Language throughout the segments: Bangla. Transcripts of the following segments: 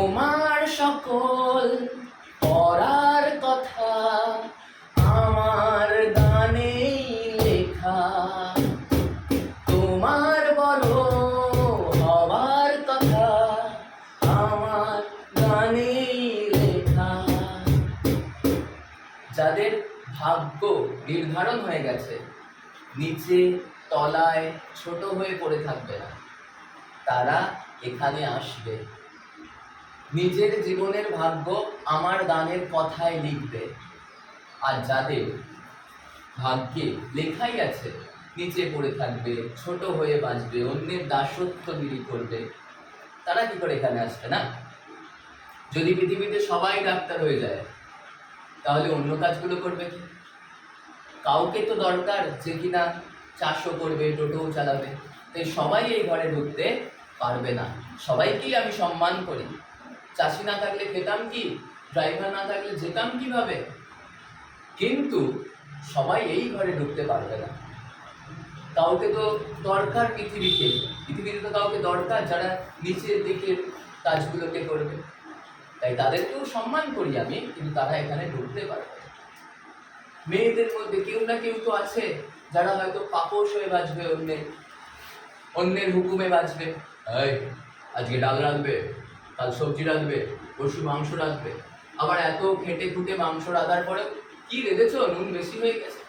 তোমার সকল পড়ার কথা আমার গানেই লেখা। তোমার বড় হবার কথা আমার গানেই লেখা। যাদের ভাগ্য নির্ধারণ হয়ে গেছে, নিচে তলায় ছোট হয়ে পড়ে থাকবে না। তারা এখানে আসবে। নিজের জীবনের ভাগ্য আমার গানের কথায় লিখবে। আর যাদের ভাগ্যে লেখাই আছে, নিচে পড়ে থাকবে, ছোট হয়ে বাঁচবে, অন্যের দাসত্ব দাসত্বগিরি করবে, তারা কি করে এখানে আসবে না? যদি পৃথিবীতে সবাই ডাক্তার হয়ে যায়, তাহলে অন্য কাজগুলো করবে কি? কাউকে তো দরকার যে কিনা চাষও করবে, টোটোও চালাবে। তাই সবাই এই ঘরে ঢুকতে পারবে না। সবাইকেই আমি সম্মান করি। চাষি না থাকলে খেতাম কি? ড্রাইভার না থাকলে যেতাম কীভাবে? কিন্তু সবাই এই ঘরে ঢুকতে পারবে না। কাউকে তো দরকার পৃথিবীতে। পৃথিবীতে তো কাউকে দরকার যারা নিচের দিকের কাজগুলোকে করবে। তাই তাদেরকেও সম্মান করি আমি, কিন্তু তারা এখানে ঢুকতে পারবে। মেয়েদের মধ্যে কেউ না কেউ তো আছে, যারা হয়তো পাপোশ হয়ে বাঁচবে অন্যের অন্যের হুকুমে বাঁচবে। আজকে ডাল রাঁধবে। কাল সবজি রাঁধবে পরশু মাংস রাঁধবে। আবার এত খেটে খুঁটে মাংস রাঁধার পরে কি রেঁধেছো? নুন বেশি হয়ে গেছে।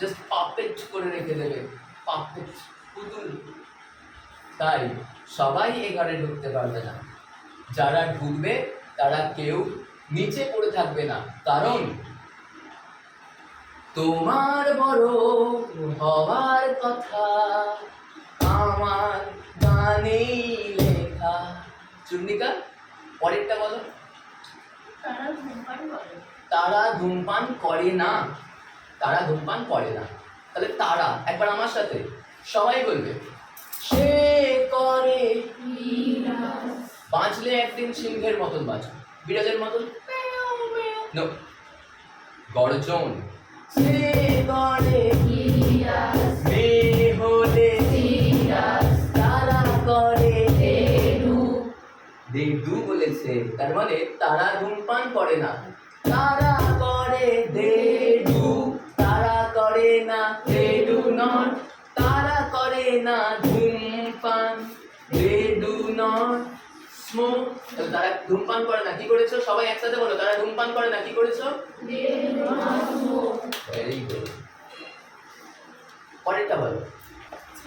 জাস্ট পারফেক্ট করে রেখে দেবে। পারফেক্ট পুতুল। তাই সবাই এ ঘরে ঢুকতে পারবে না। যারা ঢুকবে, তারা কেউ নিচে পড়ে থাকবে না। কারণ তোমার বড় হবার কথা আমার গানেই লেখা পরেরটা বলো। তারা ধূমপান করে। তারা ধূমপান করে না। তারা ধূমপান করে না। তাহলে তারা একবার আমার সাথে সবাই বলবে সে করে বাঁচলে একদিন সিংহের মতন বাঁচো বিরাজের মতন? নো গর্জন। সে বলেছে তার মানে তারা ধূমপান করে না। তারা করে দে ডু তারা করে না দে ডু নট তারা করে না ধূমপান দে ডু নট স্মোক তারা ধূমপান করে না কি করেছ? সবাই একসাথে বলো তারা ধূমপান করে না কি করেছ? ভেরি গুড পরেরটা বলো।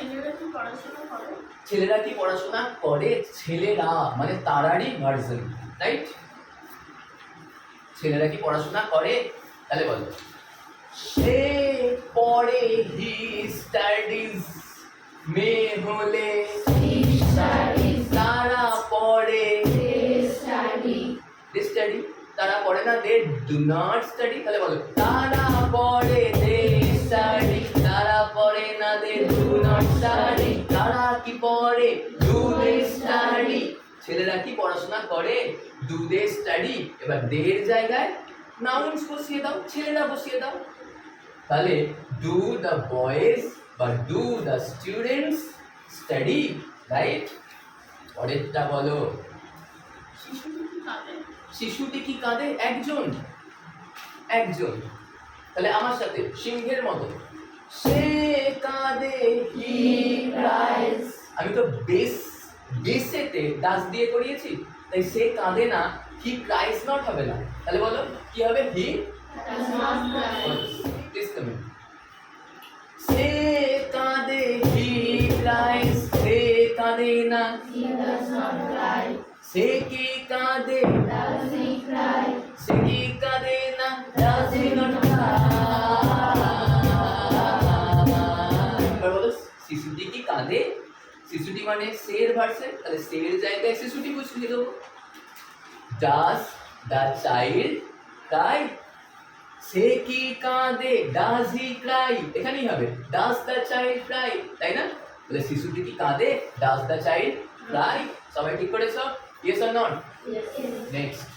ছেলেরা কি পড়াশোনা করে? ছেলেরা কি পড়াশোনা করে? ছেলেরা মানে তারারই ভার্সন রাইট ছেলেরা কি পড়াশোনা করে? তাহলে বলো। সে পড়ে হি স্টাডিজ মেয়ে হলে তারা পড়ে স্টাডি তারা পড়ে না দে ডু নট স্টাডি তাহলে বলো। তারা পড়ে দে স্টাডি স্টাডি তারা কি পড়ে? Do they study. ছেলেরা কি পড়াশোনা করে? Do they study. এবার দের জায়গায় নাউন্স বসিয়ে দাও ছেলেরা বসিয়ে দাও। তাহলে ডু দ্য বয়েজ বা do the students study right? পরেরটা বলো। শিশুটি কি কাঁদে? শিশুটি কি কাঁদে? একজন। একজন। তাহলে আমার সাথে সিংহের মতো। সে কাঁদে হি ক্রাইস আমি তো বেস বেসেতে দাস দিয়ে করিয়েছি তাই সে কাঁদে না হি ক্রাইস নট হবে না। তাহলে বলো কি হবে? হি প্লিজ সে কাঁদে হি ক্রাইস সে কাঁদে না। সে কি কাঁদে? কাঁদে শিশুটি মানে সের ভার্সন তাহলে সের জায়গায় শিশুটি বসিয়ে দেবো। ডাস দ্য চাইল্ড ক্রাই সে কি কাঁদে? ডাজ হি ক্রাই এখানেই হবে। ডাজ দ্য চাইল্ড ক্রাই তাই না? তাহলে শিশুটি কি কাঁদে? ডাজ দ্য চাইল্ড ক্রাই সবাই ঠিক করেছ? Yes or not next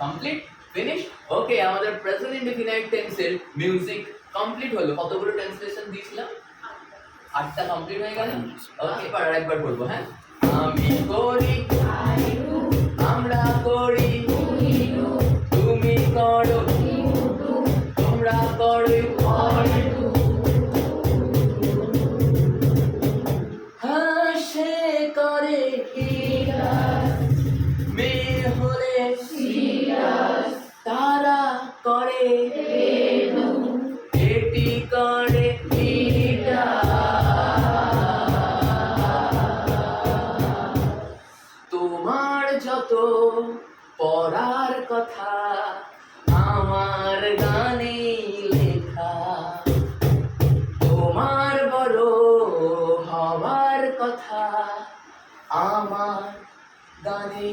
complete finish okay আমাদের প্রেজেন্ট ইনডিফিনাইট টেন্সের মিউজিক কমপ্লিট হলো। কতগুলো ট্রান্সলেশন দিয়েছিলাম? আটটা কমপ্লিট হয়ে গেল। আচ্ছা। ওকে এবার আরেকবার বলব হ্যাঁ? আমি করি আমরা করি। পড়ার কথা আমার গানে লেখা। তোমার বড় হবার কথা আমার গানে